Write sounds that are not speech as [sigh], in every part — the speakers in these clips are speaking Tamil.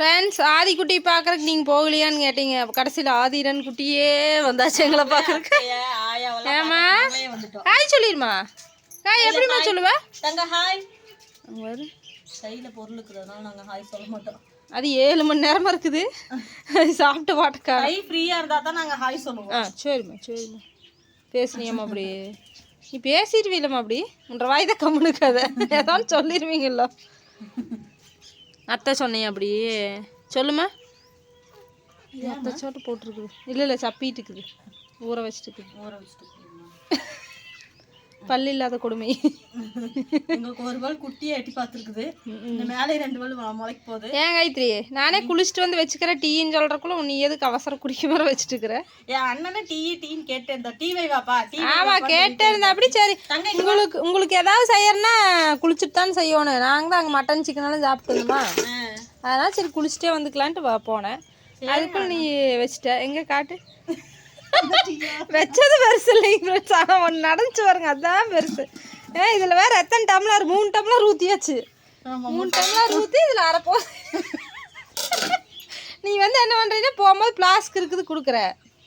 ஃப்ரெண்ட்ஸ் ஆதி குட்டி பார்க்கறதுக்கு நீங்கள் போகலையான்னு கேட்டீங்க. கடைசியில் ஆதிரன் குட்டியே வந்தாச்சு எங்களை பார்க்கறதுக்கு. ஏமா ஹாய் சொல்லிருமா? ஹாய் எப்படிம்மா சொல்லுவ? தங்க ஹாய் பாரு. கையில பொருள் இருக்கிறதுனால நாங்க ஹாய் சொல்ல மாட்டோம். அது ஏழு மணி நேரமா இருக்குது. சாப்பிட்டு பாட்டுக்கா. கை ஃப்ரீயா இருந்தா தான் நாங்க ஹாய் சொல்லுவோம். ஆ சரிம்மா சரிம்மா. பேசுனியம்மா அப்படி. நீ பேசிடுவீலம்மா அப்படி? உன்ற வாய் தான் கம்முனுக்காத ஏதாவது சொல்லிடுவீங்கல்ல அத்தை சொன்னேன் அப்படி சொல்லுமா இது அத்தை சோட்டு போட்டிருக்குது. இல்லை இல்லை சப்பிட்டு இருக்குது ஊற வச்சுட்டு ஊற வச்சுட்டு பல்லு இல்லாத கொடுமை. எங்களுக்கு ஒரு பால் குட்டியை எட்டி பார்த்துருக்குது. இந்த மேலே ரெண்டு பால் முளைக்க போகுது. ஏன் காயத்ரி? நானே குளிச்சுட்டு வந்து வச்சுக்கிற டீன்னு சொல்கிறக்குள்ள நீ எதுக்கு அவசரம் குடிக்க மாதிரி வச்சுட்டு இருக்கிற என் அண்ணனை டீ டீன்னு கேட்டேன். இந்த டீ வை வாப்பா டீ ஆமா கேட்டே இருந்தா அப்படி சரி. உங்களுக்கு உங்களுக்கு ஏதாவது செய்யறனா குளிச்சுட்டு தான் செய்யணும். நாங்கள் தான் அங்கே மட்டன் சிக்கனெல்லாம் சாப்பிட்டுமா அதனால சரி குளிச்சுட்டே வந்துக்கலான்ட்டு போனேன். அதுக்குள்ள நீ வச்சுட்ட. எங்க காட்டு? வச்சது பெருசு இல்லைங்க ஃப்ரெண்ட்ஸ் ஆனால் ஒன்று நடந்துச்சு பாருங்க அதான் பெருசு. ஏ இதில் வேற எத்தனை டம்ளர்? மூணு டம்ளர் ஊற்றியாச்சு மூணு டம்ளர். ஊற்றி இதில் அரைப்போ நீ வந்து என்ன பண்ணுறீங்கன்னா போகும்போது பிளாஸ்க் இருக்குது கொடுக்குற.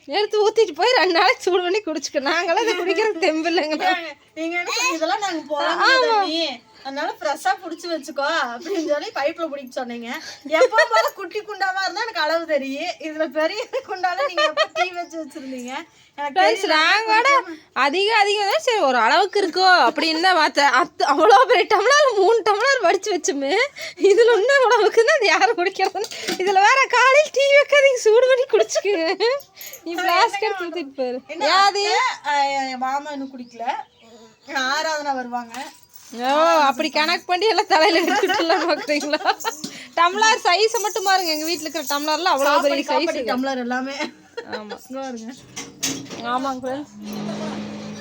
எடுத்து ஊற்றிட்டு போய் ரெண்டு நாளைக்கு சூடு பண்ணி குடிச்சுக்க. நாங்களாம் இதை குடிக்கிறதுக்கு தெம்பு இல்லைங்களா நீங்க இதெல்லாம் நாங்க போலாம் நீ அதனால ஃப்ரெஷ்ஷா புடிச்சு வச்சுக்கோ அப்படின்னு சொல்லி பைப்ல பிடிக்க சொன்னீங்க. எப்போ போல குட்டி எனக்கு அளவு தெரியும் இதுல பெரிய குண்டால நீங்க டீ வச்சு வச்சிருந்தீங்க? ஃப்ரெண்ட்ஸ் நாங்கள் கூட அதிகம் சரி ஒரு அளவுக்கு இருக்கோ அப்படின்னு தான் பார்த்தேன். அத்து அவ்வளோ பெரிய டம்ளர் மூணு டம்ளர் வடிச்சு வச்சுமே. இதில் இன்னும் உணவுக்கு தான் அது யாரும் குடிக்கிறது இதில் வேற காலையில் டீ வைக்காதீங்க சூடு பண்ணி குடிச்சுக்குங்க. நீ பிளாஸ்க் எடுத்து ஊற்றிட்டு போயிரு. யாது மாமா இன்னும் குடிக்கல. ஆராதனை வருவாங்க. ஓ அப்படி கணக்கு பண்ணி எல்லாம் தலையில எடுத்துட்டுலாம் பார்க்குறீங்களா? டம்ளர் சைஸை மட்டும் பாருங்க எங்கள் வீட்டில் இருக்கிற டம்ளர்ல அவ்வளோ பெரிய சைஸ் டம்ளர் எல்லாமே. பாருங்க. ஆமாங்க ஃப்ரெண்ட்ஸ்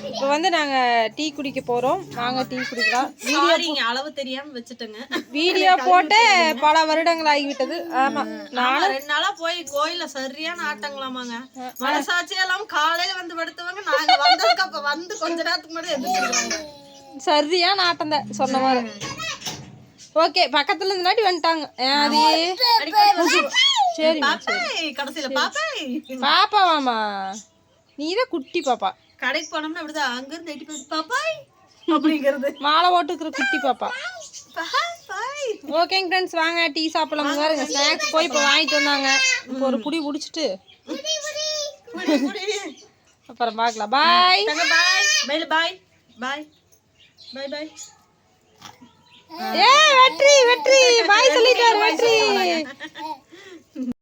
இப்போ வந்து நாங்கள் டீ குடிக்க போகிறோம் வாங்க டீ குடிக்கலாம். சாரிங்க அளவு தெரியாம வச்சுட்டேங்க. வீடியோ போட்டு பல வருடங்கள் ஆகிவிட்டது. ஆமா, ரெண்டு நாளா போய் கோயில்ல சரியான ஆட்டங்களாமாங்க. மனசாட்சி எல்லாம் காலையில வந்து படுத்தவங்க நாங்க வந்ததுக்கு அப்ப வந்து கொஞ்ச நேரத்துக்கு முன்னாடி எந்திரிச்சிருக்காங்க சரியான ஆட்டம் தான் சொன்ன மாதிரி. ஓகே பக்கத்துல இருந்தனாட்டி வந்துட்டாங்க. அது பாப்பாய். கடைசியில பாப்பாவாமா நீ தான் குட்டி பாப்பா. கடைக்கு போனோம்னா அப்படிதான். அங்க இருந்து எட்டி போய் பாப்பாய் அப்படிங்கிறது. மாலை போட்டுக்கிற குட்டி பாப்பா. ஓகேங்க ஃப்ரெண்ட்ஸ் வாங்க டீ சாப்பிடலாம். பாருங்க ஸ்நாக்ஸ் போய் இப்போ வாங்கிட்டு வந்தாங்க. இப்போ ஒரு புடி பிடிச்சிட்டு. புடி, புடி. [laughs] அப்புறம் பார்க்கலாம் பாய் பாய் பாய் பாய் பாய் பாய் ஏ வெற்றி வெற்றி. பாய் சொல்லிட்டாரு வெற்றி.